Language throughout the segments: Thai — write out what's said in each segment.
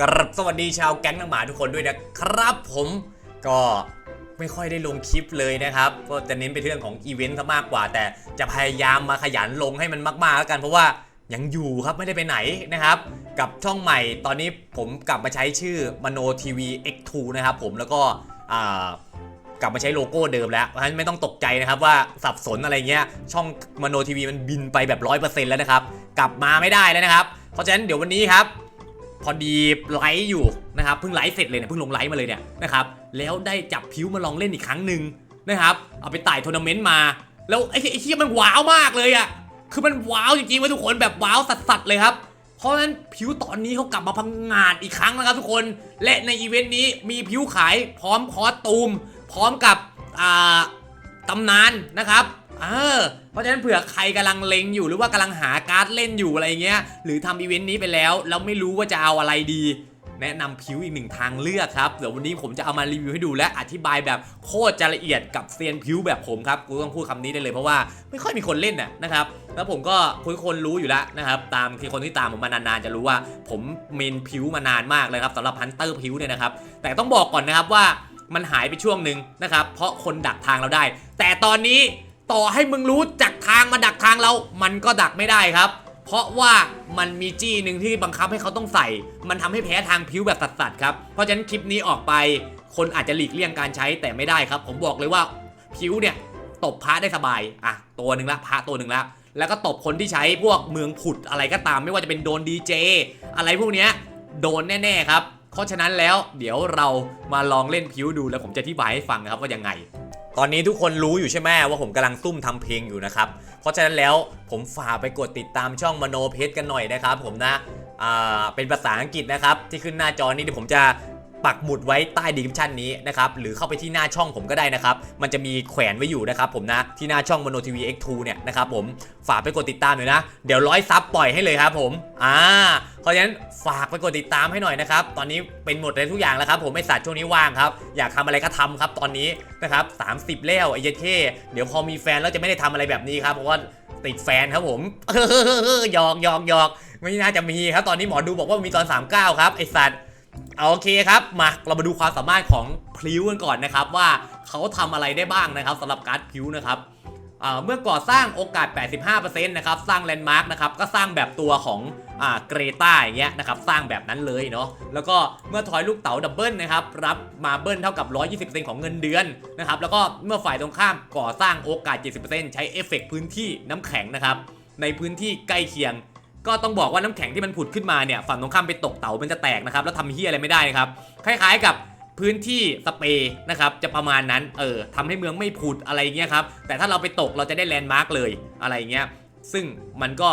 กรับสวัสดีชาวแก๊งนังหมาทุกคนด้วยนะครับผมก็ไม่ค่อยได้ลงคลิปเลยนะครับ ก็จะเน้นไปเรื่องของอีเวนต์ซะมากกว่า แต่จะพยายามมาขยันลงให้มันมาก ๆ แล้วกันเพราะว่ายังอยู่ครับไม่ได้ไปไหนนะครับ กับช่องใหม่ตอนนี้ผมกลับมาใช้ชื่อมโนทีวี X2 นะครับผมแล้วก็กลับมาใช้โลโก้เดิมแล้วเพราะฉะนั้นไม่ต้องตกใจนะครับว่าสับสนอะไรเงี้ยช่องมโนทีวีมันบินไปแบบร้อยเปอร์เซ็นต์แล้วนะครับ กลับมาไม่ได้แล้วนะครับ เพราะฉะนั้นเดี๋ยววันนี้ครับ พอดีไลฟ์อยู่นะครับเพิ่งไลฟ์เสร็จเลยเนี่ยเพิ่งลงไลฟ์มาเลยเนี่ยนะครับแล้วได้จับพิวมาลองเล่นอีกครั้งหนึ่งนะครับเอาไปไต่ทัวร์นาเมนต์มา แล้วไอ้ไอ้เหี้ยมันว้าวมากเลยอะคือมันว้าวจริงๆเว้ยทุกคนแบบว้าวสัสๆเลยครับเพราะฉะนั้นผิวตอนนี้เขากลับมาพังงาดอีกครั้งนะครับทุกคน และในอีเวนต์นี้มีผิวขายพร้อมคอสตูม พร้อมกับตำนานนะครับ เออเพราะฉะนั้นเผื่อใครกำลังเล็งอยู่หรือว่ากำลังหาการ์ดเล่นอยู่อะไรเงี้ย หรือทำอีเวนต์นี้ไปแล้วแล้วไม่รู้ว่าจะเอาอะไรดี แนะนำผิวอีกหนึ่งทางเลือกครับ เดี๋ยววันนี้ผมจะเอามารีวิวให้ดูและอธิบายแบบโคตรจะละเอียดกับเซียนผิวแบบผมครับ กูต้องพูดคำนี้ได้เลยเพราะว่าไม่ค่อยมีคนเล่นน่ะนะครับ แล้วผมก็คุยคนรู้อยู่แล้วนะครับ ตามคือคนที่ตามผมมานานๆจะรู้ว่า ผมเมนผิวมานานมากเลยครับสำหรับฮันเตอร์ผิวเนี่ยนะครับ แต่ต้องบอกก่อนนะครับว่ามันหายไปช่วงหนึ่งนะครับ เพราะคนดักทางเราได้ แต่ตอนนี้ ต่อให้มึงรู้จักทางมาดักทางเรา มันก็ดักไม่ได้ครับ เพราะว่ามันมีจี้หนึ่งที่บังคับให้เขาต้องใส่ มันทำให้แพ้ทางผิวแบบสัสๆครับ เพราะฉะนั้นคลิปนี้ออกไป คนอาจจะหลีกเลี่ยงการใช้แต่ไม่ได้ครับ ผมบอกเลยว่าผิวเนี่ยตบพระได้สบาย อะ ตัวหนึ่งละพระตัวหนึ่งละ แล้วก็ตบคนที่ใช้พวกเมืองผุดอะไรก็ตาม ไม่ว่าจะเป็นโดนดีเจอะไรพวกเนี้ยโดนแน่ๆครับ เพราะฉะนั้นแล้วเดี๋ยวเรามาลองเล่นผิวดูแล้วผมจะอธิบายให้ฟังนะครับว่ายังไง ตอนนี้ทุกคนรู้อยู่ใช่ไหมว่าผมกำลังซุ่มทำเพลงอยู่นะครับ เพราะฉะนั้นแล้วผมฝากไปกดติดตามช่องมโนเพชรกันหน่อยนะครับ ผมนะ อ่า เป็นภาษาอังกฤษนะครับ ที่ขึ้นหน้าจอนี้เดี๋ยวผมจะ ปักหมุดไว้ใต้ดีคริปชันนี้นะครับหรือเข้าไปที่หน้าช่องผมก็ได้นะครับมันจะมีแขวนไว้อยู่นะครับผมนะที่หน้าช่องมโนทีวี X2 เนี่ยนะครับผมฝากไปกดติดตามหน่อยนะเดี๋ยวร้อยซับปล่อยให้เลยครับผมอ่าเพราะฉะนั้นฝากไปกดติดตามให้หน่อยนะครับตอนนี้เป็นหมดเลยทุกอย่างแล้วครับผมไอสัตว์ช่วงนี้ว่างครับอยากทำอะไรก็ทำครับตอนนี้นะครับ30แล้วไอ้เหี้เท่เดี๋ยวพอมีแฟนแล้วจะไม่ได้ทำอะไรแบบนี้ครับเพราะว่าติดแฟนครับผมหยอกหยอกหยอกไม่น่าจะมีครับ ตอนนี้หมอดูบอกว่ามีตอน 39 ครับ ไอสัตว์ เอาโอเคครับมาเรามาดูความสามารถของพลิ้วกันก่อนนะครับว่าเขาทำอะไรได้บ้างนะครับสำหรับการ์ดพลิ้วนะครับเมื่อก่อสร้างโอกาส 85%นะครับสร้างแลนด์มาร์กนะครับก็สร้างแบบตัวของเกรตาอย่างเงี้ยนะครับสร้างแบบนั้นเลยเนาะแล้วก็เมื่อทอยลูกเต๋าดับเบิลนะครับรับมาเบิลเท่ากับ 120%ของเงินเดือนนะครับแล้วก็เมื่อฝ่ายตรงข้ามก่อสร้างโอกาส 70%ใช้เอฟเฟกต์พื้นที่น้ำแข็งนะครับในพื้นที่ใกล้เคียง ก็ต้องบอกว่าน้ำแข็งที่มันผุดขึ้นมาเนี่ยฝั่งตรงข้ามไปตกเต๋ามันจะแตกนะครับแล้วทำเฮียอะไรไม่ได้นะครับคล้าย ๆกับพื้นที่สเปรย์นะครับจะประมาณนั้นเออทำให้เมืองไม่ผุดอะไรเงี้ยครับแต่ถ้าเราไปตกเราจะได้แลนด์มาร์กเลยอะไรเงี้ยซึ่งมันก็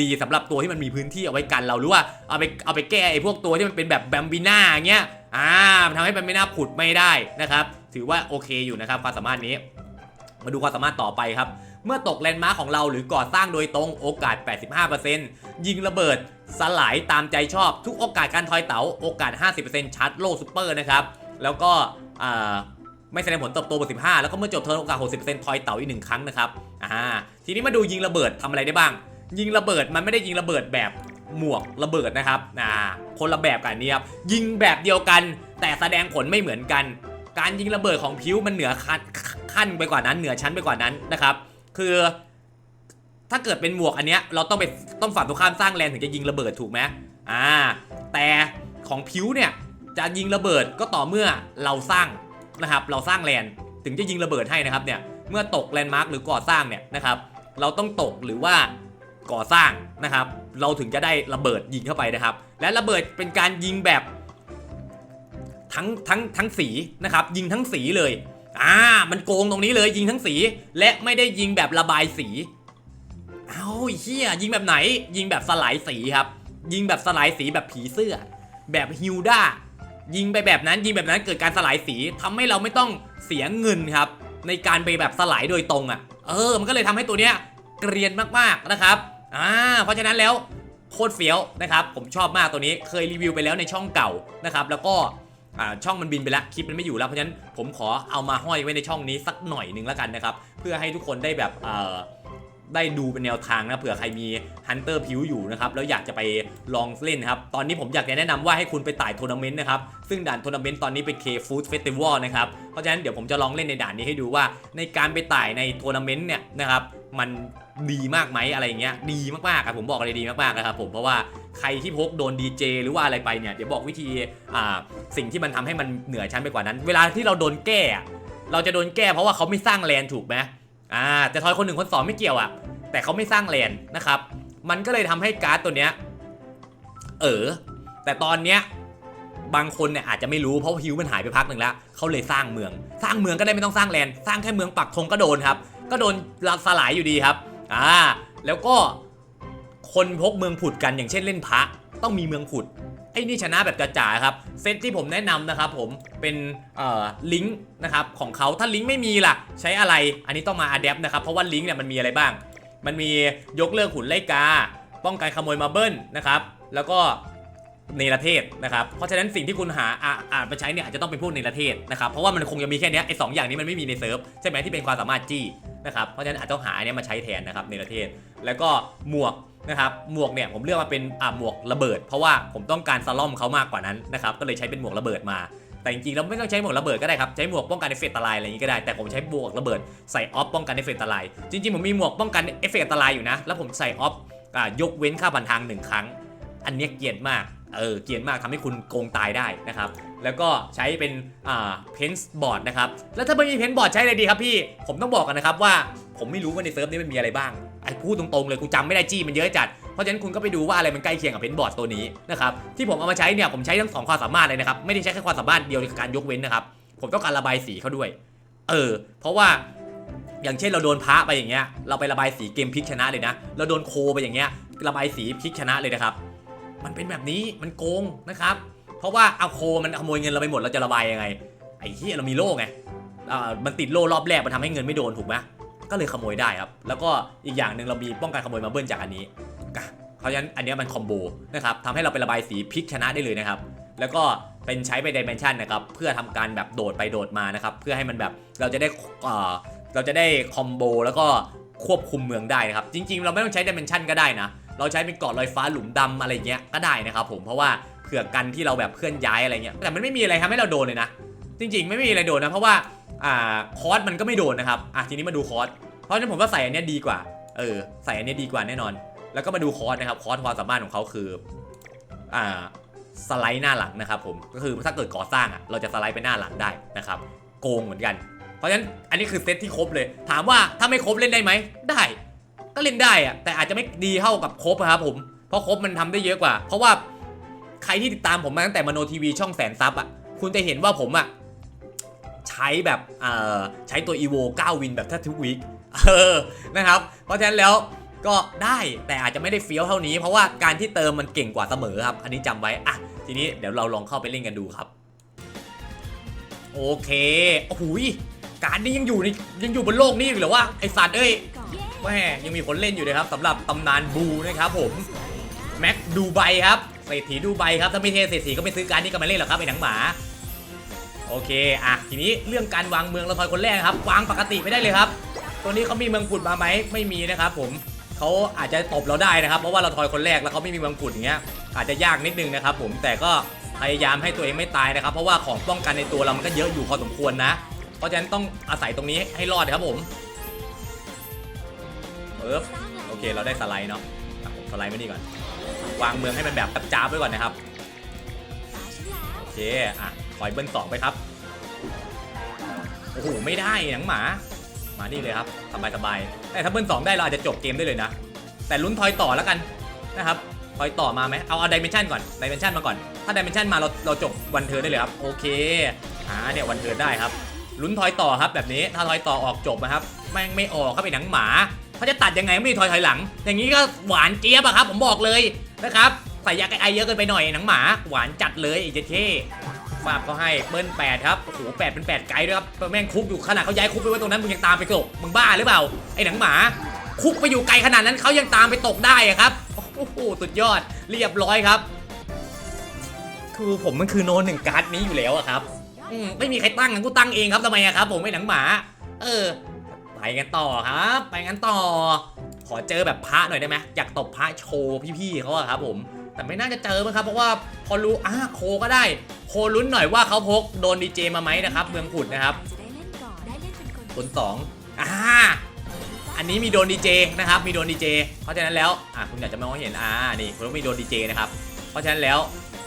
ดีสำหรับตัวที่มันมีพื้นที่เอาไว้กันเราหรือว่าเอาไปเอาไปแก้ไอ้พวกตัวที่มันเป็นแบบแบมบิน่าเงี้ยอ่ามันทำให้มันไม่น่าผุดไม่ได้นะครับ ถือว่าโอเคอยู่นะครับความสามารถนี้ มาดูความสามารถต่อไปครับ เมื่อตกแลนด์มาร์คของเราหรือก่อสร้างโดยตรงโอกาส 85%ยิงระเบิด สลายตามใจชอบ ทุกโอกาสการทอยเต๋าโอกาส 50%ชาร์จโล่ซูเปอร์นะครับ แล้วก็ไม่แสดงผลเติบโตบวก15 แล้วก็เมื่อจบเทิร์นโอกาส 60%ทอยเต๋าอีกหนึ่งครั้งนะครับอ่าทีนี้มาดูยิงระเบิดทำอะไรได้บ้าง ยิงระเบิดมันไม่ได้ยิงระเบิดแบบหมวกระเบิดนะครับอ่าคนละแบบกันอันนี้ครับยิงแบบเดียวกัน แต่แสดงผลไม่เหมือนกัน การยิงระเบิดของพิวมันเหนือขั้นไปกว่านั้นเหนือชั้นไปกว่านั้นนะครับ คือถ้าเกิดเป็นหมวกอันเนี้ยเราต้องไปต้องฝั่งตรงข้ามสร้างแลนถึงจะยิงระเบิดถูกไหมอ่า แต่ของพิวเนี่ยจะยิงระเบิดก็ต่อเมื่อเราสร้างนะครับ เราสร้างแลนถึงจะยิงระเบิดให้นะครับเนี่ยเมื่อตกแลนด์มาร์กหรือก่อสร้างเนี่ยนะครับ เราต้องตกหรือว่าก่อสร้างนะครับ เราถึงจะได้ระเบิดยิงเข้าไปนะครับ และระเบิดเป็นการยิงแบบทั้งทั้งทั้งสีนะครับ ยิงทั้งสีเลย อ่า มันโกงตรงนี้เลยยิงทั้งสี และไม่ได้ยิงแบบระบายสี เอาอ้เฮียยิงแบบไหน ยิงแบบสลายสีครับ ยิงแบบสลายสีแบบผีเสื้อ แบบฮิวด้ายิงไปแบบนั้นยิงแบบนั้นเกิดการสลายสีทำให้เราไม่ต้องเสียเงินครับ ในการไปแบบสลายโดยตรงอะ่ะ เออ มันก็เลยทำให้ตัวเนี้ยเกรียนมากๆนะครับอ่าเพราะฉะนั้นแล้วโคตรเฟี้ยวนะครับ ผมชอบมากตัวนี้เคยรีวิวไปแล้วในช่องเก่านะครับ แล้วก็ อ่าช่องมันบินไปแล้วคลิปมันไม่อยู่แล้วเพราะฉะนั้นผมขอเอามาห้อยไว้ในช่องนี้สักหน่อยหนึ่งแล้วกันนะครับเพื่อให้ทุกคนได้แบบเอ่อได้ดูเป็นแนวทางนะเผื่อใครมีฮันเตอร์พิวอยู่นะครับแล้วอยากจะไปลองเล่นนะครับตอนนี้ผมอยากจะแนะนำว่าให้คุณไปต่ายทัวร์นาเมนต์นะครับซึ่งด่านทัวร์นาเมนต์ตอนนี้เป็น K Food Festival นะครับเพราะฉะนั้นเดี๋ยวผมจะลองเล่นในด่านนี้ให้ดูว่าในการไปต่ายในทัวร์นาเมนต์เนี่ยนะครับมัน ดีมากไหมอะไรเงี้ยดีมากๆครับผมบอกเลยดีมากๆนะครับผมเพราะว่าใครที่พกโดนดีเจหรือว่าอะไรไปเนี่ยเดี๋ยวบอกวิธีอ่าสิ่งที่มันทำให้มันเหนือชั้นไปกว่านั้น เวลาที่เราโดนแก้ เราจะโดนแก้เพราะว่าเขาไม่สร้างแลนถูกไหมอ่าแต่ทอยคนหนึ่งคนสองไม่เกี่ยวอะแต่เขาไม่สร้างแลนนะครับ มันก็เลยทำให้การ์ดตัวเนี้ยเออแต่ตอนเนี้ยบางคนเนี่ยอาจจะไม่รู้เพราะฮิวมันหายไปพักหนึ่งแล้วเขาเลยสร้างเมือง สร้างเมืองก็ได้ไม่ต้องสร้างแลนสร้างแค่เมืองปักธงก็โดนครับ ก็โดนสลายอยู่ดีครับ อ่าแล้วก็คนพกเมืองผุดกันอย่างเช่นเล่นพระต้องมีเมืองผุดไอ้นี่ชนะแบบจ๋าๆครับเซตที่ผมแนะนำนะครับผมเป็นเอ่อลิงก์นะครับของเขาถ้าลิงก์ไม่มีล่ะ ใช้อะไรอันนี้ต้องมาอัดแอปนะครับเพราะว่าลิงก์เนี่ยมันมีอะไรบ้าง มันมียกเลิกหุ่นไล่กา ป้องกันขโมยมาเบิ้ลนะครับแล้วก็ เนรเทศนะครับเพราะฉะนั้นสิ่งที่คุณหาอ่าอ่านไปใช้เนี่ยอาจจะต้องเป็นพวกเนรเทศนะครับเพราะว่ามันคงจะมีแค่นี้ไอ้สองอย่างนี้มันไม่มีในเซิร์ฟใช่ไหมที่เป็นความสามารถจี้นะครับเพราะฉะนั้นอาจจะต้องหาอันเนี้ยมาใช้แทนนะครับเนรเทศ แล้วก็หมวกนะครับหมวกเนี่ยผมเลือกมาเป็นอ่าหมวกระเบิด เพราะว่าผมต้องการสล่อมเขามากกว่านั้นนะครับก็เลยใช้เป็นหมวกระเบิดมาแต่จริงๆเราไม่ต้องใช้หมวกระเบิดก็ได้ครับ ใช้หมวกป้องกันเอฟเฟกต์อันตรายอะไรอย่างนี้ก็ได้ แต่ผมใช้หมวกระเบิดใส่ออฟป้องกันเอฟเฟกต์อันตราย จริงๆ ผมมีหมวกป้องกันเอฟเฟกต์อันตรายอยู่นะ แล้วผมใส่ออฟยกเว้นค่าบันทางหนึ่งครั้ง อันนี้เกลียดมาก เออเกียดมากทำให้คุณโกงตายได้นะครับ แล้วก็ใช้เป็นอ่าเพนส์บอร์ดนะครับ แล้วถ้าไม่มีเพนส์บอร์ดใช้อะไรดีครับพี่ ผมต้องบอกกันนะครับว่าผมไม่รู้ว่าในเซิร์ฟนี้มันมีอะไรบ้างไอ้พูดตรงๆเลยกูจำไม่ได้จี้มันเยอะจัด เพราะฉะนั้นคุณก็ไปดูว่าอะไรมันใกล้เคียงกับเพนส์บอร์ดตัวนี้นะครับที่ผมเอามาใช้เนี่ยผมใช้ทั้งสองความสามารถเลยนะครับไม่ได้ใช้แค่ความสามารถเดียวในการยกเว้นนะครับผมต้องการระบายสีเขาด้วย เออ เพราะว่าอย่างเช่นเราโดนพระไปอย่างเงี้ย เราไประบายสีเกมพลิกชนะเลยนะ เราโดนโคไปอย่างเงี้ย ระบายสีพลิกชนะเลยนะครับ มันเป็นแบบนี้มันโกงนะครับ เพราะว่าเอาโคมันขโมยเงินเราไปหมดเราจะระบายยังไงไอ้ที่เรามีโล่ไงอ่ามันติดโล่รอบแรกมันทำให้เงินไม่โดนถูกไหมก็เลยขโมยได้ครับ แล้วก็อีกอย่างหนึ่งเรามีป้องกันขโมยมาเบิ้ลจากอันนี้เพราะฉะนั้นอันนี้มันคอมโบนะครับทำให้เราไประบายสีพลิกชนะได้เลยนะครับ แล้วก็เป็นใช้ไปดิเมนชันนะครับเพื่อทำการแบบโดดไปโดดมานะครับเพื่อให้มันแบบเราจะได้อ่อเราจะได้คอมโบแล้วก็ควบคุมเมืองได้นะครับ จริง ๆ เราไม่ต้องใช้ดิเมนชันก็ได้นะ เราใช้เป็นเกาะลอยฟ้าหลุมดำอะไรเงี้ยก็ได้นะครับผมเพราะว่าเผื่อกันที่เราแบบเคลื่อนย้ายอะไรเงี้ยแต่มันไม่มีอะไรทำให้เราโดนเลยนะ จริง ๆ ไม่มีอะไรโดนนะเพราะว่าอ่าคอร์สมันก็ไม่โดนนะครับอะทีนี้มาดูคอร์สเพราะฉะนั้นผมก็ใส่อันเนี้ยดีกว่าเออใส่อันเนี้ยดีกว่าแน่นอน แล้วก็มาดูคอร์สนะครับคอร์สความสามารถของเขาคืออ่าสไลด์หน้าหลังนะครับผมก็คือถ้าเกิดก่อสร้างอะเราจะสไลด์ไปหน้าหลังได้นะครับโกงเหมือนกัน เพราะฉะนั้นอันนี้คือเซตที่ครบเลย ถามว่าถ้าไม่ครบเล่นได้ไหมได้ ก็เล่นได้อะแต่อาจจะไม่ดีเท่ากับครบอะครับผม เพราะครบมันทำได้เยอะกว่า เพราะว่าใครที่ติดตามผมมาตั้งแต่มโนทีวีช่องแสนซับอะคุณจะเห็นว่าผมอะใช้แบบเอ่อใช้ตัว EVO 9วินแบบแทบทุกวีคเออนะครับ เพราะฉะนั้นแล้วก็ได้แต่อาจจะไม่ได้เฟี้ยวเท่านี้ เพราะว่าการที่เติมมันเก่งกว่าเสมอครับ อันนี้จำไว้อะทีนี้เดี๋ยวเราลองเข้าไปเล่นกันดูครับ โอเคโอ้โหการนี้ยังอยู่ในยังอยู่บนโลกนี้อยู่หรอวะไอสัตว์เอ้ย แม่ยังมีคนเล่นอยู่นะครับสำหรับตำนานบูนะครับผมแม็กดูไบครับเศรษฐีดูไบครับถ้าไม่เทเศรษฐีก็ไม่ซื้อการนี้ก็มาเล่นหรอกครับไอ้หนังหมาโอเคอะทีนี้เรื่องการวางเมืองเราทอยคนแรกครับวางปกติไม่ได้เลยครับ ตัวนี้เขามีเมืองขุดมาไหมไม่มีนะครับผมเขาอาจจะตบเราได้นะครับ เพราะว่าเราทอยคนแรกแล้วเขาไม่มีเมืองขุดอย่างเงี้ยอาจจะยากนิดนึงนะครับผมแต่ก็พยายามให้ตัวเองไม่ตายนะครับ เพราะว่าของป้องกันในตัวเรามันก็เยอะอยู่พอสมควรนะ เพราะฉะนั้นต้องอาศัยตรงนี้ให้รอดครับผม ปึ๊บโอเคเราได้สไลด์เนาะผมสไลด์ไว้นี่ก่อน วางเมืองให้มันแบบจ้าบๆไว้ก่อนนะครับโอเคอะปล่อยเบิ้ลสองไปครับโอ้โหไม่ได้หนังหมา มานี่เลยครับสบายสบายแต่ถ้าเบิ้ลสองได้เราอาจจะจบเกมได้เลยนะ แต่ลุ้นทอยต่อแล้วกันนะครับทอยต่อมาไหมเอาเอาดิเมนชันก่อนดิเมนชันมาก่อน ถ้าดิเมนชันมาเราเราจบวันเทิร์นได้เลยครับโอเคอ่าเนี่ยวันเทิร์นได้ครับลุ้นทอยต่อครับแบบนี้ถ้าทอยต่อออกจบนะครับแม่งไม่ออกเข้าไปหนังหมา เขาจะตัดยังไงไม่มีถอยถอยหลัง อย่างนี้ก็หวานเจี๊ยบอะครับ ผมบอกเลยนะครับใส่ยาแก้ไอเยอะเกินไปหน่อยหนังหมาหวานจัดเลยไอ้เจเท่ฟาบเขาให้เบิ้ลแปดครับโอ้โหแปดเป็นแปดไกลด้วยครับแม่งคุกอยู่ขนาดเขาย้ายคุกไปไว้ตรงนั้นมึงยังตามไปตกมึงบ้าหรือเปล่าไอ้หนังหมา คุกไปอยู่ไกลขนาดนั้นเขายังตามไปตกได้อะครับโอ้โหสุดยอดเรียบร้อยครับ คือผมมันคือโนนหนึ่งการ์ดนี้อยู่แล้วอะครับอืมไม่มีใครตั้งงั้นกูตั้งเองครับทำไมอะครับ ผมไม่หนังหมา เออ กันต่อครับ ไปกันต่อ ขอเจอแบบพระหน่อยได้ไหมอยากตบพระโชว์พี่ๆเขาอะครับ ผม แต่ไม่น่าจะเจอมั้งครับเพราะว่าพอรู้อ่าโคก็ได้ โคลุ้นหน่อยว่าเขาพกโดนดีเจมาไหมนะครับเมืองผุดนะครับจะได้เล่นก่อนได้เล่นเป็นคนคนสองอ่าอันนี้มีโดนดีเจนะครับ มีโดนดีเจเพราะฉะนั้นแล้วอ่าคุณอยากจะมองเห็นอ่านี่คุณต้องมีโดนดีเจนะครับเพราะฉะนั้นแล้ว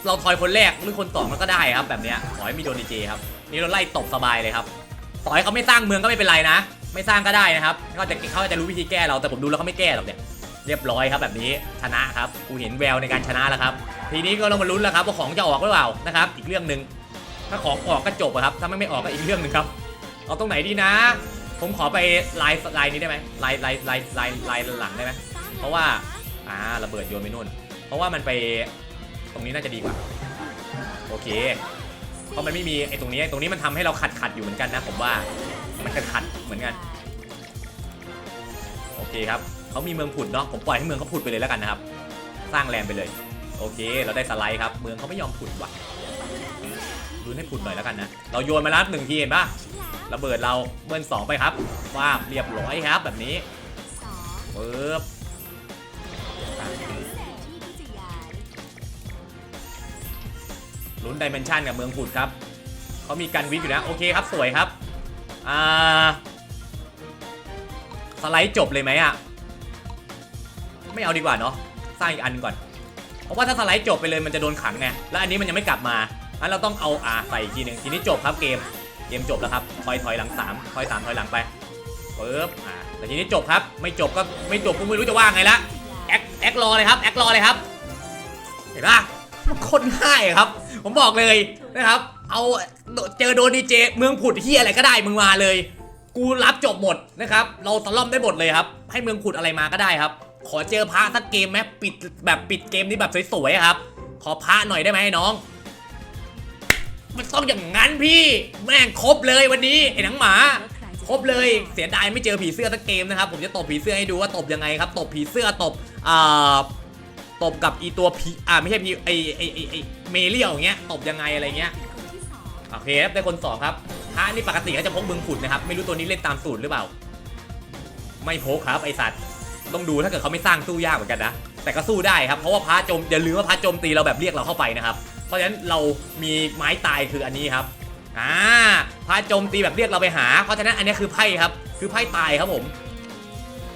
เราทอยคนแรกหรือคนสองมันก็ได้ครับแบบเนี้ยขอให้มีโดนดีเจครับนี่เราไล่ตบสบายเลยครับต่อให้เขาไม่สร้างเมืองก็ไม่เป็นไรนะ ไม่สร้างก็ได้นะครับเขาจะเขาจะรู้วิธีแก้เราแต่ผมดูแล้วเขาไม่แก้หรอกเนี่ยเรียบร้อยครับแบบนี้ชนะครับกูเห็นแววในการชนะแล้วครับ ทีนี้ก็ต้องมาลุ้นแล้วครับว่าของจะออกหรือเปล่านะครับอีกเรื่องหนึ่งถ้าของออกก็จบครับถ้าไม่ไม่ออกก็อีกเรื่องหนึ่งครับเอาตรงไหนดีนะ ผมขอไปลายลายนี้ได้ไหมลายลายลายลายลายหลังได้ไหมเพราะว่าอ่าระเบิดโยนไปนู่น เพราะว่ามันไปตรงนี้น่าจะดีกว่า โอเคเพราะมันไม่มีไอ้ตรงนี้ตรงนี้มันทำให้เราขัดขัดอยู่เหมือนกันนะผมว่ามันจะขัด เหมือนกัน โอเคครับเขามีเมืองผุดเนาะผมปล่อยให้เมืองเขาผุดไปเลยแล้วกันนะครับ สร้างแลนด์ไปเลย โอเค เราได้สไลด์ครับ เมืองเขาไม่ยอมผุดว่ะดูให้ผุดหน่อยแล้วกันนะ เราโยนมาแล้วหนึ่งทีเห็นปะระเบิดเราเบิ้ลสองไปครับฟาบเรียบร้อยครับแบบนี้สองปึ๊บที่ที่จะย้ายลุ้นดิเมนชันกับเมืองผุดครับเขามีกันวิกอยู่นะ โอเคครับสวยครับ อ่า สไลด์จบเลยไหมอะไม่เอาดีกว่าเนาะสร้างอีกอันก่อน เพราะว่าถ้าสไลด์จบไปเลยมันจะโดนขังไงแล้วอันนี้มันยังไม่กลับมางั้นเราต้องเอาอ่าใส่อีกทีหนึ่งทีนี้จบครับเกมเกมจบแล้วครับถอยถอยหลังสามถอยสามถอยหลังไปปึ๊บอ่าแต่ทีนี้จบครับ ไม่จบก็ไม่จบก็ไม่รู้จะว่าไงละแอคแอครอเลยครับแอครอเลยครับ เห็นปะมันคนง่ายครับ ผมบอกเลยนะครับ เอาเจอโดนดีเจเมืองผุดที่อะไรก็ได้มึงมาเลย กูรับจบหมดนะครับ เราตะล่อมได้หมดเลยครับ ให้เมืองผุดอะไรมาก็ได้ครับ ขอเจอพระสักเกมไหมปิดแบบปิดเกมนี้แบบสวยๆครับ ขอพระหน่อยได้ไหมน้อง มันต้องอย่างนั้นพี่ แม่งครบเลยวันนี้ไอ้หนังหมา ครบเลยเสียดายไม่เจอผีเสื้อสักเกมนะครับผมจะตบผีเสื้อให้ดูว่าตบยังไงครับ ตบผีเสื้อตบอ่าตบกับอีตัวผีอ่าไม่ใช่ผีไอไอไอเมเลียวอย่างเงี้ยตบยังไงอะไรเงี้ยโอเคครับได้คนสองครับ พระนี่ปกติเขาจะพกเมืองขุดนะครับ ไม่รู้ตัวนี้เล่นตามสูตรหรือเปล่า ไม่พกครับไอสัตว์ต้องดูถ้าเกิดเขาไม่สร้างสู้ยากเหมือนกันนะ แต่ก็สู้ได้ครับเพราะว่าพระโจมอย่าลืมว่าพระโจมตีเราแบบเรียกเราเข้าไปนะครับ เพราะฉะนั้นเรามีไม้ตายคืออันนี้ครับอ่าพระโจมตีแบบเรียกเราไปหา เพราะฉะนั้นอันนี้คือไพ่ครับ คือไพ่ตายครับผม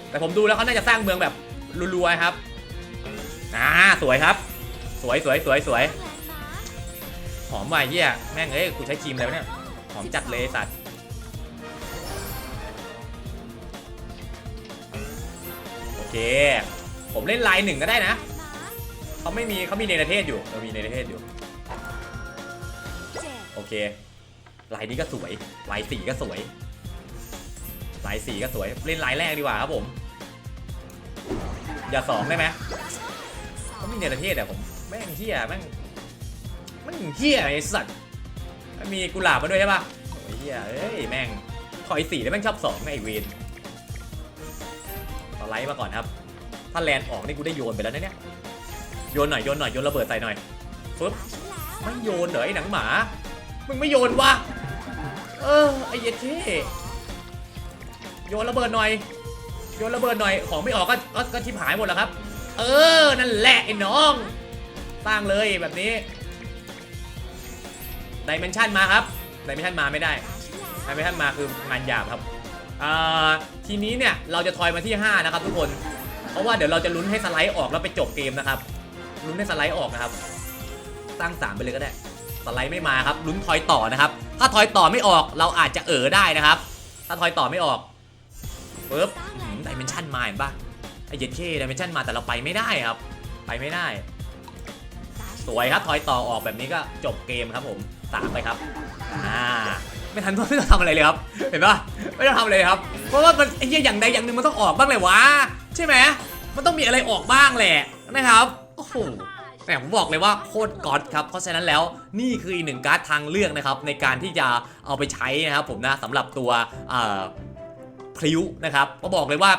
แต่ผมดูแล้วเขาน่าจะสร้างเมืองแบบรัวๆครับอ่าสวยครับ สวยสวยสวยสวยหอมว่ะเฮียแม่งเอ้ยกูใช้ครีมอะไรวะเนี่ย หอมจัดเลยไอ้สัตว์โอเค ผมเล่นลายหนึ่งก็ได้นะเขาไม่มีเขามีในประเทศอยู่เออมีในประเทศอยู่เจ็ดโอเคลายนี้ก็สวยลายสีก็สวยลายสีก็สวย เล่นลายแรกดีกว่าครับผม อย่าสองได้ไหมสอเขางมีในประเทศอะผมแม่งเฮียแม่งแม่งเฮียไอ้สัตว์ มันมีกุหลาบมาด้วยใช่ปะโอ้ยเฮียเอ้ยแม่งถอยสี่แล้วแม่งชอบสองไอ้เวนต่อไลท์มาก่อนครับ ถ้าแลนออกนี่กูได้โยนไปแล้วนะเนี่ย โยนหน่อยโยนหน่อยโยนระเบิดใส่หน่อยปึ๊บไม่โยนเหรอไอ้หนังหมา มึงไม่โยนวะ เออไอ้เหี้ยเท่โยนระเบิดหน่อย โยนระเบิดหน่อย ของไม่ออกก็ก็ก็ชิบหายหมดแล้วครับ เออ นั่นแหละไอ้น้องสร้างเลยแบบนี้ ดิเมนชันมาครับดิเมนชันมาไม่ได้ตาฉันแล้วดิเมนชันมาคืองานหยาบครับอ่าทีนี้เนี่ยเราจะทอยมาที่ 5 นะครับทุกคน เพราะว่าเดี๋ยวเราจะลุ้นให้สไลด์ออกแล้วไปจบเกมนะครับ ลุ้นให้สไลด์ออกนะครับ ตั้ง 3 ไปเลยก็ได้ สไลด์ไม่มาครับ ลุ้นทอยต่อนะครับ ถ้าทอยต่อไม่ออกเราอาจจะเออได้นะครับ ถ้าทอยต่อไม่ออกปึ๊บดิเมนชันมาเห็นปะไอเย็ดเคดิเมนชันมาแต่เราไปไม่ได้ครับ ไปไม่ได้ สวยครับทอยต่อออกแบบนี้ก็จบเกมครับผม สามไปครับ อ่า ไม่ทันไม่ต้องทำอะไรเลยครับ เห็นปะไม่ต้องทำอะไรเลยครับ เพราะว่ามันไอ้เหี้ยอย่างใดอย่างหนึ่งมันต้องออกบ้างเลยวะ ใช่ไหม มันต้องมีอะไรออกบ้างแหละนะครับ โอ้โหแต่ผมบอกเลยว่าโคตรก๊อตครับ เพราะฉะนั้นแล้วนี่คืออีกหนึ่งการ์ดทางเลือกนะครับ ในการที่จะเอาไปใช้นะครับผมนะสำหรับตัวเอ่อพริ้วนะครับ ก็บอกเลยว่า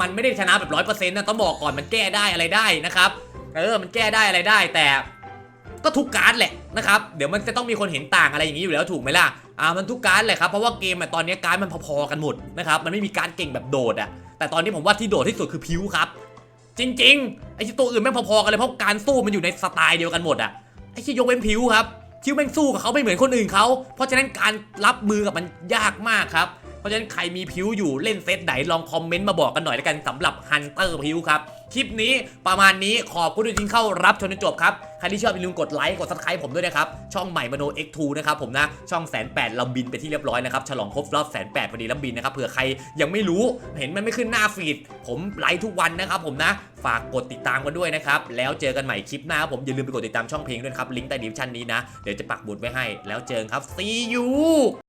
มันไม่ได้ชนะแบบร้อยเปอร์เซ็นต์นะต้องบอกก่อนมันแก้ได้อะไรได้นะครับ เออ มันแก้ได้อะไรได้แต่ ก็ทุกการ์ดแหละนะครับเดี๋ยวมันจะต้องมีคนเห็นต่างอะไรอย่างนี้อยู่แล้วถูกไหมล่ะอ่ามันทุกการ์ดแหละครับเพราะว่าเกมตอนนี้การ์ดมันพอๆกันหมดนะครับมันไม่มีการ์ดเก่งแบบโดดอะแต่ตอนนี้ผมว่าที่โดดที่สุดคือพิวครับจริงๆไอ้ที่ตัวอื่นแม่งพอๆกันเลยเพราะการสู้มันอยู่ในสไตล์เดียวกันหมดอะไอ้ที่ยกเว้นพิวครับพิวแม่งสู้กับเขาไม่เหมือนคนอื่นเขาเพราะฉะนั้นการรับมือกับมันยากมากครับ เพราะฉะนั้นใครมีพิวอยู่เล่นเซตไหนลองคอมเมนต์มาบอกกันหน่อยแล้วกันสำหรับฮันเตอร์พิวครับ คลิปนี้ประมาณนี้ขอบคุณที่ทิ้งเข้ารับชมจนจบครับ ใครที่ชอบอย่าลืมกดไลค์กดซับสไครต์ผมด้วยนะครับ ช่องใหม่มโน X2 นะครับผมนะ ช่องแสนแปดเราบินไปที่เรียบร้อยนะครับฉลองครบรอบแสนแปดพอดีล้วบินนะครับเผื่อใครยังไม่รู้เห็นมันไม่ขึ้นหน้าฟีดผมไลค์ทุกวันนะครับผมนะฝากกดติดตามกันด้วยนะครับแล้วเจอกันใหม่คลิปหน้าครับผมอย่าลืมไปกดติดตามช่องเพลงด้วยครับลิงก์ใต้ดีวิชั่นนี้นะเดี๋ยวจะปักบุดไว้ให้แล้วเจอครับ see you